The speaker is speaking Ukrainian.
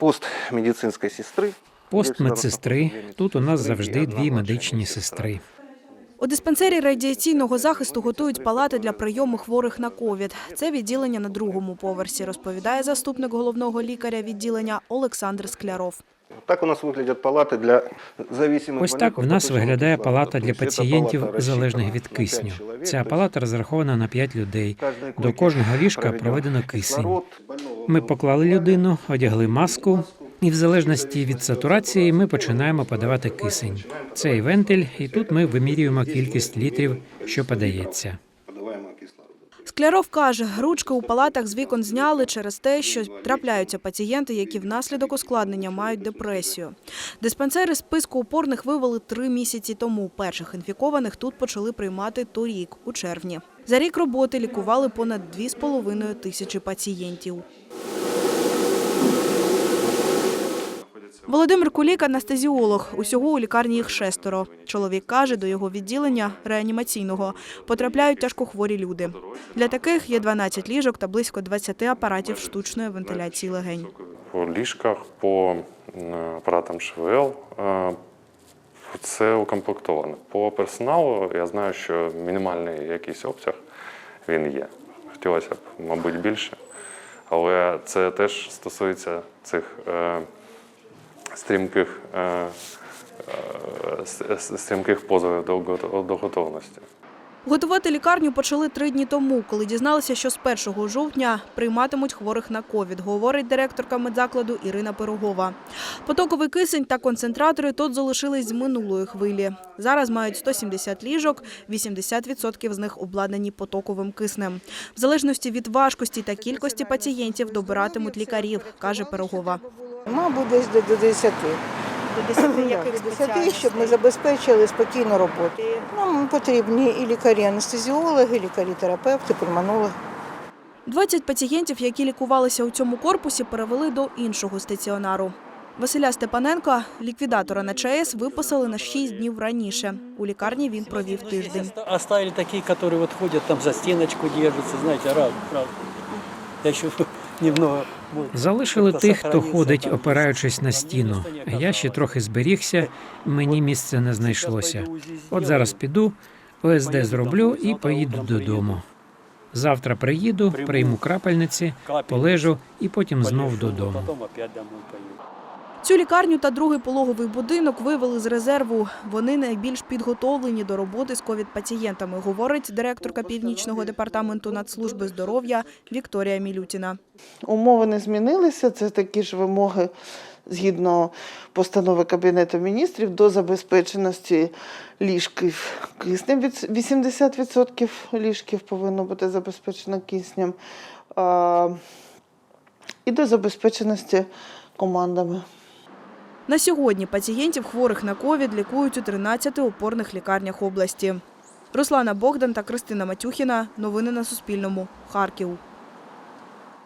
Пост медицинской сестры. Пост медсестри. Тут у нас завжди дві медичні сестри. У диспансері радіаційного захисту готують палати для прийому хворих на ковід. Це відділення на другому поверсі, розповідає заступник головного лікаря відділення Олександр Скляров. Так у нас выглядят палаты для зависимых Ось так в больных нас от точечного виглядає кислорода. палата для То есть эта пацієнтів, палата залежних рассчитана від на п'ять кисню. чоловік, Ця то палата розрахована на 5 людей. кожної До койки кожного ліжка проведено проведено кисень. Ми поклали людину, одягли маску, і в залежності від сатурації ми починаємо подавати кисень. Цей вентиль, і тут ми вимірюємо кількість літрів, що подається. Скляров каже, ручки у палатах з вікон зняли через те, що трапляються пацієнти, які внаслідок ускладнення мають депресію. Диспансери списку опорних вивели три місяці тому. Перших інфікованих тут почали приймати торік, у червні. За рік роботи лікували понад 2,5 тисячі пацієнтів. Володимир Кулік – анестезіолог. Усього у лікарні їх шестеро. Чоловік каже, до його відділення реанімаційного потрапляють тяжкохворі люди. Для таких є 12 ліжок та близько 20 апаратів штучної вентиляції легень. по ліжках, по апаратам ШВЛ. е, Це укомплектовано. По персоналу я знаю, що мінімальний якийсь обсяг він є. Хотілося б, мабуть, більше. Але це теж стосується цих е, стрімких, е, е, стрімких позовів до готовності. Готувати лікарню почали три дні тому, коли дізналися, що з 1 жовтня прийматимуть хворих на ковід, говорить директорка медзакладу Ірина Пирогова. Потоковий кисень та концентратори тут залишились з минулої хвилі. Зараз мають 170 ліжок, 80% з них обладнані потоковим киснем. В залежності від важкості та кількості пацієнтів добиратимуть лікарів, каже Пирогова. Мабуть, десь до, до 10. До 10 До 10, щоб ми забезпечили спокійну роботу. Нам потрібні і лікарі-анестезіологи, і лікарі-терапевти, пульмонологи. 20 пацієнтів, які лікувалися у цьому корпусі, перевели до іншого стаціонару. Василя Степаненка, ліквідатора на ЧАЕС, виписали на 6 днів раніше. У лікарні він провів тиждень. Оставили такие, которые вот ходят там за стеночку держатся, знаете, раз, раз. Я ну, Залишили тих, хто ходить, опираючись на стіну. Я ще трохи зберігся, мені місце не знайшлося. От зараз піду, ОСД зроблю і поїду додому. Завтра приїду, Прийму крапельниці, полежу і потім знов додому. Цю лікарню та другий пологовий будинок вивели з резерву. Вони найбільш підготовлені до роботи з ковід-пацієнтами, говорить директорка Північного департаменту Нацслужби здоров'я Вікторія Мілютіна. Умови не змінилися, це такі ж вимоги згідно постанови Кабінету міністрів до забезпеченості ліжків киснем. Від 80% ліжків повинно бути забезпечено киснем. І до забезпеченості командами. На сьогодні пацієнтів хворих на ковід лікують у 13 опорних лікарнях області. Руслана Богдан та Кристина Матюхіна. Новини на Суспільному. Харків.